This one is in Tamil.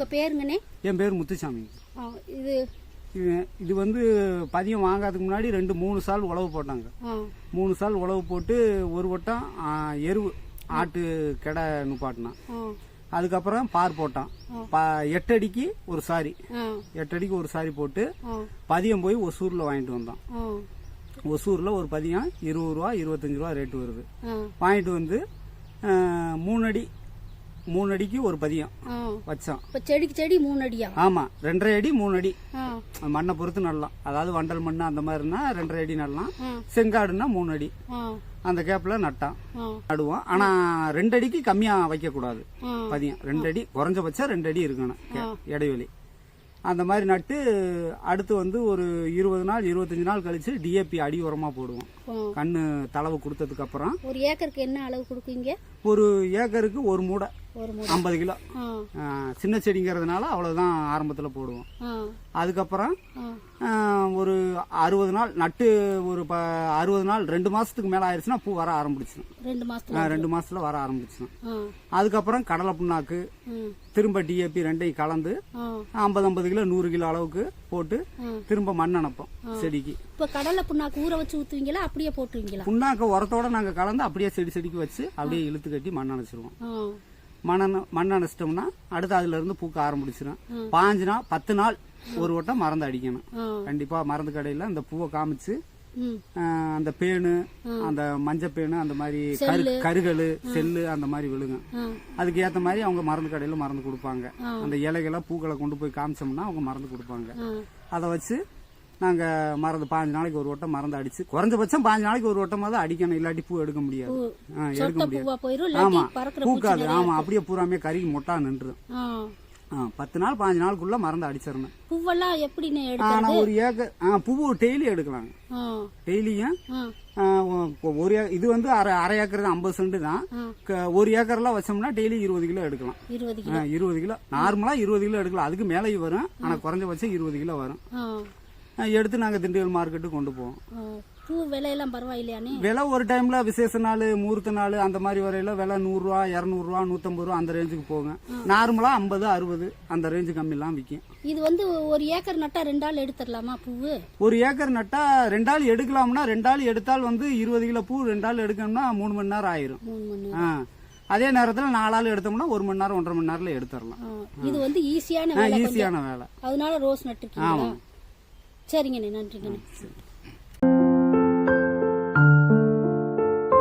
உங்க பேருங்கண்ணே? என் பேர் முத்துசாமி. இது இது வந்து பதியம் வாங்காததுக்கு முன்னாடி ரெண்டு மூணு சால் உழவு போட்டாங்க. மூணு சால் உழவு போட்டு ஒரு வட்டம் எருவு ஆட்டு கெடை நுப்பாட்டினான். அதுக்கப்புறம் பார் போட்டான். எட்டு அடிக்கு ஒரு சாரி. ஆ. எட்டு அடிக்கு ஒரு சாரி போட்டு பதியம் போய் ஒசூரில் வாங்கிட்டு வந்தான். ஒசூரில் ஒரு பதியம் இருபது ரூபா இருபத்தஞ்சு ரூபா ரேட்டு வருது. வாங்கிட்டு வந்து மூணு அடி மூணு அடிக்கு ஒரு பதியம் வச்சான். இப்ப செடிக்கு செடி மூணு அடியா ஆமா ரெண்டரை அடி மூணு அடி மண்ணை பொறுத்து நடலாம். அதாவது வண்டல் மண் அந்த மாதிரினா ரெண்டரை அடி நடலாம். ஆ. செங்காடுன்னா மூணு அடி அந்த கேப்ல நட்டான். நடுவோம் ஆனா ரெண்டு அடிக்கு கம்மியா வைக்க கூடாது பதியம். ரெண்டு அடி குறைஞ்சபட்சம் ரெண்டு அடி இருக்கணும் இடைவெளி. அந்த மாதிரி நட்டு அடுத்து வந்து ஒரு இருபது நாள் இருபத்தஞ்சு நாள் கழிச்சு டிஏபி அடி உரமா போடுவோம். கண்ணு தளவு கொடுத்ததுக்கு அப்புறம் ஒரு ஏக்கருக்கு என்ன அளவு கொடுக்குங்க ஒரு ஏக்கருக்கு ஒரு மூடை. ஐம்பது கிலோ. சின்ன செடிங்கிறதுனால அவ்வளவுதான் ஆரம்பத்தில் போடுவோம். அதுக்கப்புறம் ஒரு அறுபது நாள் நட்டு ஒரு ப அறுபது நாள் ரெண்டு மாசத்துக்கு மேல ஆயிடுச்சுன்னா பூ வர ஆரம்பிச்சிடும் ரெண்டு மாசத்துல வர ஆரம்பிச்சிடும் அதுக்கப்புறம் கடலை புண்ணாக்கு திரும்ப டிஏபி ரெண்டையும் கலந்து ஐம்பது ஐம்பது கிலோ நூறு கிலோ அளவுக்கு போட்டு. திரும்ப மண் அனுப்போம் செடிக்கு. இப்ப கடலை புண்ணாக்கு ஊற வச்சு ஊத்துவீங்களா? அப்படியே போட்டுருவீங்களா? புண்ணாக்க உரத்தோட நாங்க கலந்து அப்படியே செடி செடிக்கு வச்சு அப்படியே இழுத்து கட்டி மண் அணைச்சிருவோம். மண் மண் அணைச்சிட்டோம்னா அடுத்து அதுல இருந்து பூக்க ஆரம்பிச்சிடும் பாஞ்சு நாள் பத்து நாள் ஒரு வட்டம் மருந்து அடிக்கணும். கண்டிப்பா மருந்து கடையில அந்த பூவை காமிச்சு அந்த பேனு அந்த மஞ்சள் பேனு அந்த மாதிரி கரு கருகல் செல்லு அந்த மாதிரி விழுகும். அதுக்கு ஏத்த மாதிரி அவங்க மருந்து கடையில மருந்து கொடுப்பாங்க. அந்த இலைகளை பூக்களை கொண்டு போய் காமிச்சோம்னா அவங்க மருந்து கொடுப்பாங்க. அதை வச்சு நாங்க மருந்து பாஞ்சு நாளைக்கு ஒரு வட்டம் மருந்து அடிச்சு குறைஞ்சபட்சம் பாஞ்சு நாளைக்கு ஒரு வட்டமாவது அடிக்கணும். இல்லாட்டி பூ எடுக்க முடியாது. எடுக்க முடியாது. ஆமா பூக்காது. ஆமா அப்படியே பூராமே கருகி மொட்டா நின்றுடும் பத்து நாள் பாஞ்சு நாளுக்குள்ள மருந்து அடிச்சிடணும். பூவெல்லாம் எப்படின்னு ஆனா ஒரு ஏக்கர் ஆ, பூவு டெய்லி எடுக்கலாங்க. டெய்லியும் ஒரு இது வந்து அரை அரை ஏக்கர் தான் ஐம்பது சென்ட் தான். ஒரு ஏக்கர்லாம் வச்சோம்னா டெய்லி இருபது கிலோ எடுக்கலாம். இருபது கிலோ. நார்மலா இருபது கிலோ எடுக்கலாம். அதுக்கு மேலேயும் வரும். ஆனா குறைஞ்சபட்சம் இருபது கிலோ வரும். எடுத்து நாங்க திண்டுக்கல் மார்க்கெட்டு கொண்டு போவோம். பூ விலையெல்லாம் பரவாயில்லையானே விலை ஒரு டைம்ல விசேஷ நாள் முகூர்த்த நாள் அந்த மாதிரி வரையில விலை நூறுரூவா இரநூறுவா நூற்றம்பது ரூபா அந்த ரேஞ்சுக்கு போகும் நார்மலா ஐம்பது அறுபது அந்த ரேஞ்சு கம்மிலாம் விற்கும். இது வந்து ஒரு ஏக்கர் நட்டா ரெண்டு ஆள் எடுத்துடலாமா பூவு? ஒரு ஏக்கர் நட்டா ரெண்டாள் எடுக்கலாம்னா ரெண்டாள் எடுத்தால் வந்து இருபது கிலோ பூ ரெண்டாள் எடுக்கணும்னா மூணு மணி நேரம் ஆயிரும். மூணு மணி நேரம். ஆ. அதே நேரத்தில் நாலாள் எடுத்தோம்னா ஒரு மணி நேரம் ஒன்றரை மணி நேரத்தில் எடுத்துடலாம். இது வந்து ஈஸியான ஈஸியான வேலை அதனால ரோஸ் நட்டுருக்கீங்களா. சரிங்கண்ணே நன்றிங்கண்ணே.